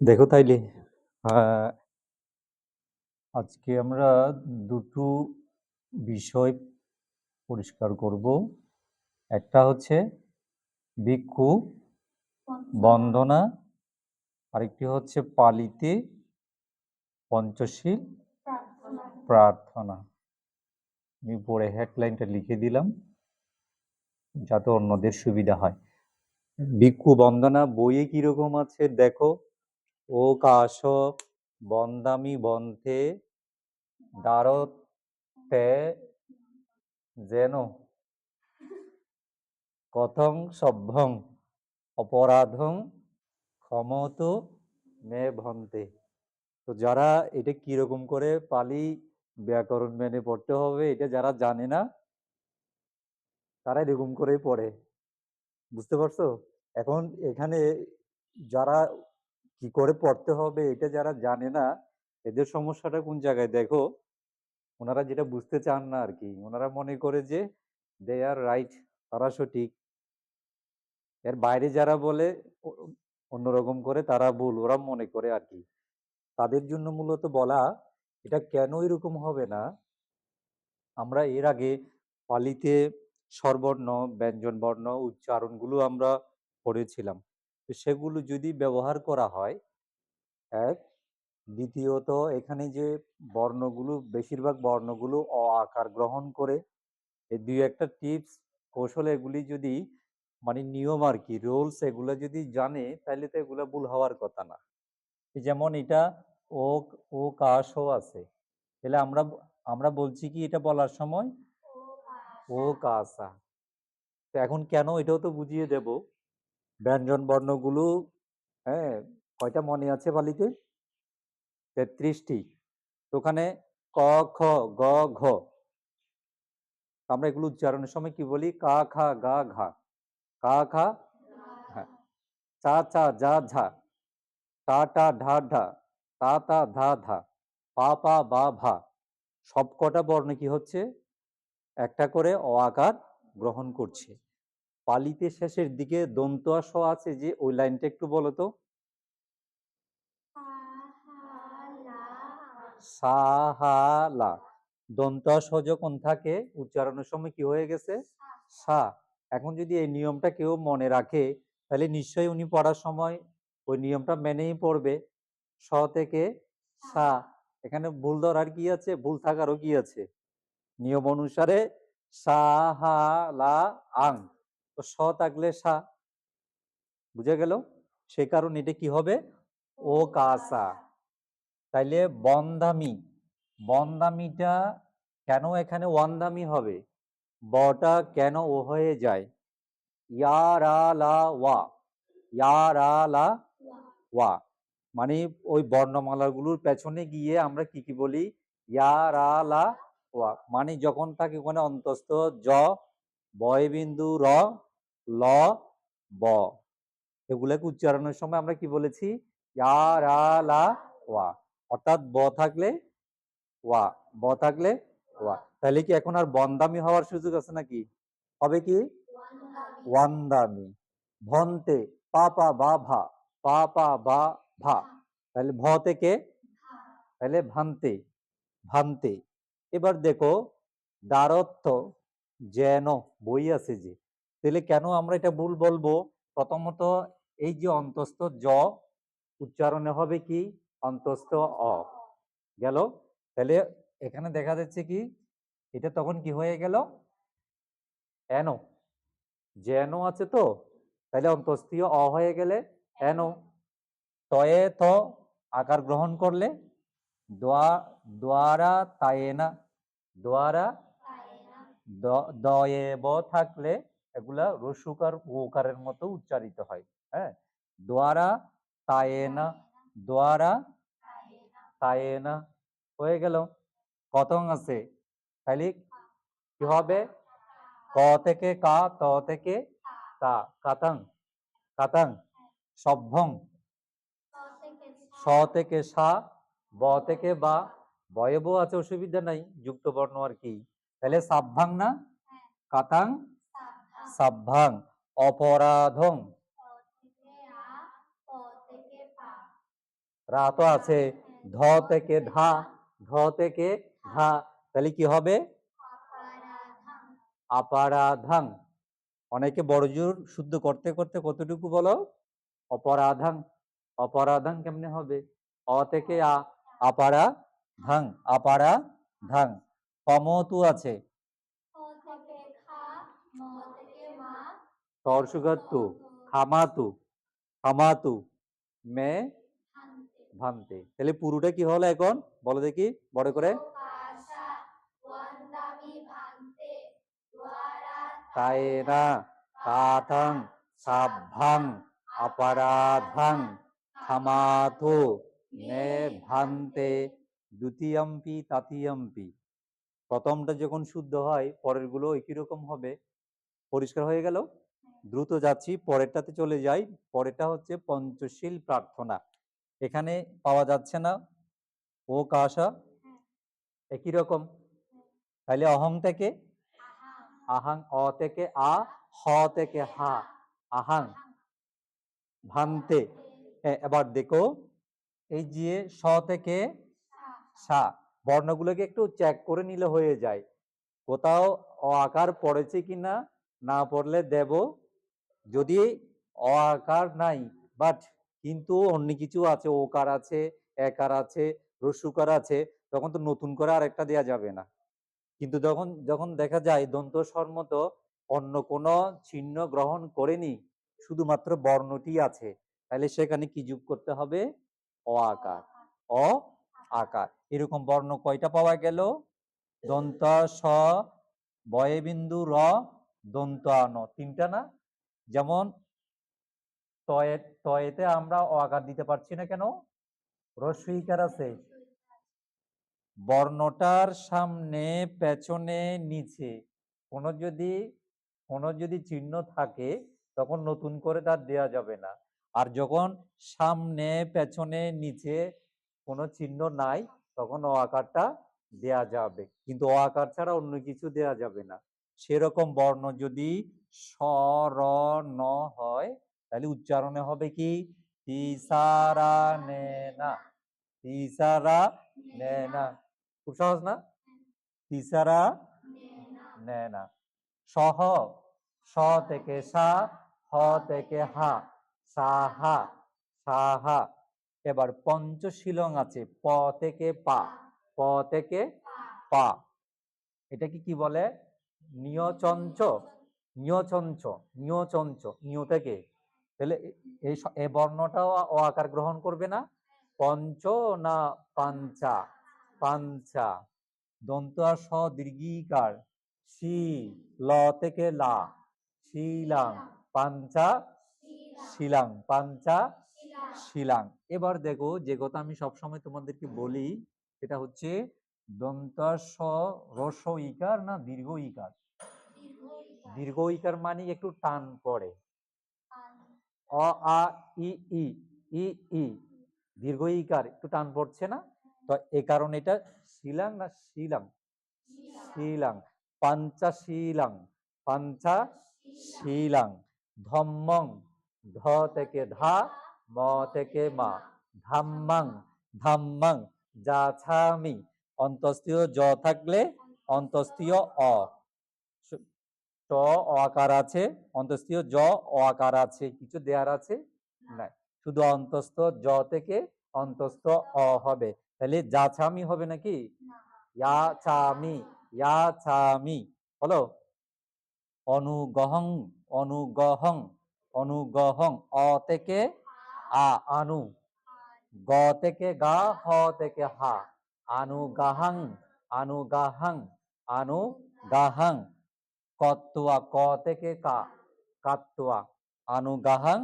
দেখো তাইলে আজকে আমরা দুটো বিষয় পরিষ্কার করব। একটা হচ্ছে ভিক্ষু বন্দনা আরেকটি হচ্ছে পালিতে পঞ্চশীল প্রার্থনা। আমি পরে হেডলাইনটা লিখে দিলাম যাতে অন্যদের সুবিধা হয়। ভিক্ষু বন্দনা বইয়ে কীরকম আছে দেখো। ও কাশ বন্দামি বন্ধে দ্বারত যেন। কথং সভ্যং অপরাধং ক্ষমত মে ভন্তে। তো যারা এটা কীরকম করে পালি ব্যাকরণ মেনে পড়তে হবে এটা যারা জানে না তারা এরকম করেই পড়ে। বুঝতে পারছ? এখন এখানে যারা কি করে পড়তে হবে এটা যারা জানে না, এদের সমস্যাটা কোন জায়গায়? দেখো, ওনারা যেটা বুঝতে চান না আর কি ওনারা মনে করে যে দে আর রাইট তারা সঠিক। এর বাইরে যারা বলে অন্যরকম করে তারা ভুল, ওরা মনে করে আর কি তাদের জন্য মূলত বলা, এটা কেন এরকম হবে না? আমরা এর আগে পালিতে স্বরবর্ণ ব্যঞ্জন বর্ণ উচ্চারণগুলো আমরা পড়েছিলাম। তো সেগুলো যদি ব্যবহার করা হয় এক। দ্বিতীয়ত এখানে যে বর্ণগুলো বেশিরভাগ বর্ণগুলো অ আকার গ্রহণ করে এই দুই একটা টিপস কৌশল এগুলি যদি মানে নিয়ম আর কি রোলস এগুলো যদি জানে তাহলে তো এগুলো ভুল হওয়ার কথা না। যেমন এটা ও ও কাশ আছে। তাহলে আমরা আমরা বলছি কি এটা বলার সময়? ও কাসা তো এখন কেন এটাও তো বুঝিয়ে দেব। ব্যঞ্জন বর্ণগুলো হ্যাঁ কয়টা মনে আছে বালিতে? তেত্রিশটি। তো ওখানে ক, খ, গ, ঘ। আমরা এগুলো উচ্চারণের সময় কি বলি? কা, খা, গা, ঘা। কা, খা হ্যাঁ। চা চা, যা, ঝা। টা টা, ঢা ঢা। তা তা, ধা ধা। পা পা, বা, ভা। সব কটা বর্ণ কি হচ্ছে? একটা করে অ আকার গ্রহণ করছে। পালিতে শেষের দিকে দন্ত স আছে যে ওই লাইনটা একটু বলো তো। সাহালা। দন্ত স যখন থাকে উচ্চারণের সময় কি হয়ে গেছে? সা। এখন যদি এই নিয়মটা কেউ মনে রাখে তাহলে নিশ্চয়ই উনি পড়ার সময় ওই নিয়মটা মেনেই পড়বে। স থেকে সা। এখানে ভুল ধরার কি আছে? ভুল থাকারও কি আছে? নিয়ম অনুসারে সা হা লা আং। তো স থাকলে সা। বুঝে গেল? সে কারণে এটা কি হবে? ও কাসা তাইলে বন্দামি বন্দামিটা কেন এখানে ওয়ান্দামি হবে? বটা কেন ও হয়ে যায়? ইয়া রা লা ওয়া। ইয়া রা লা ওয়া। মানে ওই বর্ণমালাগুলোর পেছনে গিয়ে আমরা কি কি বলি? ইয়া রা লা ওয়া। মানে যখন থাকে ওখানে অন্তস্থ জ, বয় বিন্দু র ল, ব। এগুলোকে উচ্চারণের সময় আমরা কি বলেছি? রা, লা, ওয়া। অর্থাৎ ব থাকলে ওয়া, ব থাকলে ওয়া। তাহলে কি এখন আর বন্দামি হওয়ার সুযোগ আছে নাকি? হবে কি? ওয়ান্দামি। ভন্তে পা পা বা ভা পা পা বা, ভা। তাহলে ভ থেকে তাহলে ভান্তে ভান্তে। এবার দেখো দ্বারত্ব যেন, বই আছে যে। তাহলে কেন আমরা এটা ভুল বলব? প্রথমত এই যে অন্তস্থ জ উচ্চারণে হবে কি? অন্তস্থ অ। গেল? তাহলে এখানে দেখা যাচ্ছে কি? এটা তখন কি হয়ে গেল? এনো যেন আছে তো? তাহলে অন্তস্থীয় অ হয়ে গেলে এনো তয়ে ত আকার গ্রহণ করলে? দোয়া দ্বারা তায়েনা দ্বারা দ- দয়ে ব থাকলে? এগুলা রসুকার ওকারের মতো উচ্চারিত হয় হ্যাঁ? দ্বারা তায়েনা দ্বারা তায়েনা, হয়ে গেল। কতং আছে। তাহলে কি হবে? ক থেকে কা, ত থেকে তা, কাতাং কাতাং, সভ্যং। স থেকে সা, ব থেকে বা, বয়ে বো আছে, অসুবিধা নাই, যুক্ত বর্ণ আর কি। তাহলে সাবভাং না? কাতাং সাবভাং অপরাধং। রা তো আছে ধ থেকে ধা ধ থেকে ধা। তাহলে কি হবে? অপরাধাং। অনেকে বড় জোর শুদ্ধ করতে করতে কতটুকু বলো? অপরাধাং। অপরাধাং কেমনে হবে? অ থেকে আ আপারা ধাং আপারা ধাং কমতু আছে। তর্ষগত্তু খামাতু খামাতু মে ভান্তে তাহলে পুরোটা কি হলো এখন? বলো দেখি বড় করে। কায়েনা কাথং সাভ্যাং অপরাধাং ক্ষমাথু মে ভান্তে, দ্বিতীয়ম্পি, তৃতীয়ম্পি। প্রথমটা যখন শুদ্ধ হয়, পরেরগুলো একই রকম হবে। পরিষ্কার হয়ে গেল? দ্রুত যাচ্ছি পরেরটাতে চলে যাই। পরেরটা হচ্ছে পঞ্চশীল প্রার্থনা। এখানে পাওয়া যাচ্ছে না। ও কাশা একই রকম। তাহলে অহং থেকে? আহাং। অ থেকে আ হ থেকে হা। আহাং। ভান্তে। এবার দেখো। এই যে স থেকে সা। বর্ণগুলোকে একটু চেক করে নিলে হয়ে যায়। কোথাও অ আকার পড়েছে কিনা না পড়লে দেব। যদি অ আকার নাই বাট কিন্তু অন্য কিছু আছে, ওকার আছে, একার আছে, রসুকার আছে, তখন তো নতুন করে আরেকটা দেয়া যাবে না। কিন্তু যখন যখন দেখা যায় দন্ত স্বরমত অন্য কোনো চিহ্ন গ্রহণ করেনি, শুধুমাত্র বর্ণটি আছে, তাহলে সেখানে কি যোগ করতে হবে? অ আকার। অ আকার। এরকম বর্ণ কয়টা পাওয়া গেল? দন্ত স বয়ে বিন্দু র দন্ত আন তিনটা না? যেমন, তয়ে, তয়েতে আমরা অ আকার দিতে পারছি না কেন? রস্বইকার আছে। বর্ণটার সামনে, পেছনে, নিচে। কোনো যদি কোনো যদি চিহ্ন থাকে, তখন নতুন করে তার দেয়া যাবে না। আর যখন সামনে, পেছনে, নিচে কোনো চিহ্ন নাই, তখন অ আকারটা দেয়া যাবে। কিন্তু অ আকার ছাড়া অন্য কিছু দেয়া যাবে না। সেরকম বর্ণ যদি স র ন হয়। তাহলে উচ্চারণে হবে কি? তিসারা নে। না তিসারা নে। না খুব সহজ না? তিসারা নে। না সহ। স থেকে সা, হ থেকে হা। সাহা সাহা। এবার পঞ্চশীলং আছে। প থেকে পা। প থেকে পা। এটাকে কি বলে? নিয়চঞ্চ নিয়চঞ্চ নিয়চঞ্চ নিয় থেকে তাহলে এই বর্ণটাও অ আকার গ্রহণ করবে না? পঞ্চ না পাঞ্চা? পাঞ্চা। দন্ত আর দীর্ঘিকার। শি, ল থেকে লা? শিলাং। পাঞ্চা? শিলাং। পাঞ্চা? শিলাং। এবার দেখো যে কথা আমি সবসময় তোমাদেরকে বলি, সেটা হচ্ছে দন্ত স রস ইকার না দীর্ঘ ইকার? দীর্ঘ ইকার মানে একটু টান পড়ে। অ আ ই ই ই ই। দীর্ঘ ইকার একটু টান পড়ছে না? তো এ কারণে এটা শিলাং না শিলাং? শিলাং। পাঞ্চা শিলাং পাঞ্চা শিলাং ধম্মং। ধ থেকে ধা ম থেকে মা। ধাম্মাং। ধাম্মাং। যাছামি। অন্তস্তীয় জ থাকলে অন্তস্তীয় অ। ট অ আকার আছে অন্তস্থীয় জ অ আকার আছে কিছু দেয়ার আছে? না। শুধু অন্তস্থ জ থেকে অন্তস্থ অ হবে। তাহলে যা ছামি হবে নাকি? ইয়া ছামি ইয়া ছামি। হলো অনুগহং অনুগহং অনুগহং। অ থেকে আ আনু। গ থেকে গা হ থেকে হা। আনুগাহাং আনুগাহাং আনুগাহাং। কত্তুয়া ক থেকে কা কাত্তুয়া আনুগাহাং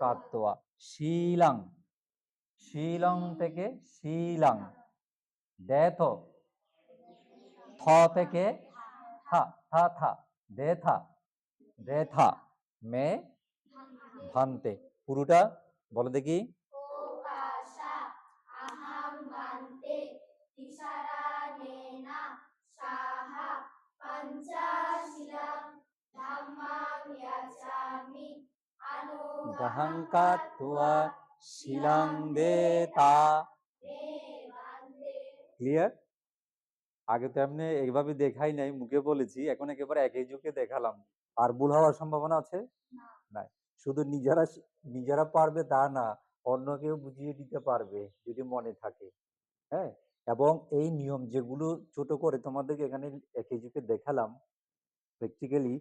কাত্তুয়া শিলাং শিলং থেকে শিলাং দেথ থ থেকে থা থা থা দেথা দেথা মে ভান্তে পুরোটা বলো দেখি দহঙ্কাত্বা শিলং দেতা ক্লিয়ার আগে তো এমনি এইভাবে দেখাই নাই মুখে বলেছি এখন একেবারে একই যুগে দেখালাম। আর ভুল হওয়ার সম্ভাবনা আছে? না। শুধু নিজেরা নিজেরা পারবে তা না অন্য কেউ বুঝিয়ে দিতে পারবে যদি মনে থাকে। হ্যাঁ? এবং এই নিয়ম যেগুলো ছোট করে তোমাদেরকে এখানে একই যুগে দেখালাম প্র্যাকটিক্যালি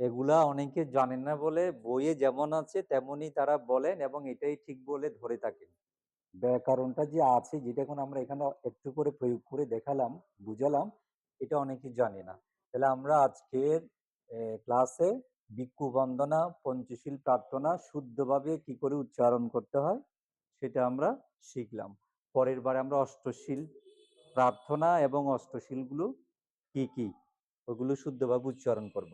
এগুলা অনেকে জানেন না বলে বইয়ে যেমন আছে তেমনই তারা বলেন এবং এটাই ঠিক বলে ধরে থাকেন। ব্যাকরণটা যে আছে যেটা এখন আমরা এখানে একটু করে প্রয়োগ করে দেখালাম, বুঝালাম, এটা অনেকে জানে না। তাহলে আমরা আজকের ক্লাসে ভিক্ষু বন্দনা, পঞ্চশীল প্রার্থনা শুদ্ধভাবে কি করে উচ্চারণ করতে হয় সেটা আমরা শিখলাম। পরের বারে আমরা অষ্টশীল প্রার্থনা এবং অষ্টশীলগুলো কি কি? ওগুলো শুদ্ধভাবে উচ্চারণ করব।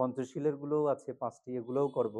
পঞ্চশীলের গুলোও আছে পাঁচটি এগুলোও করব।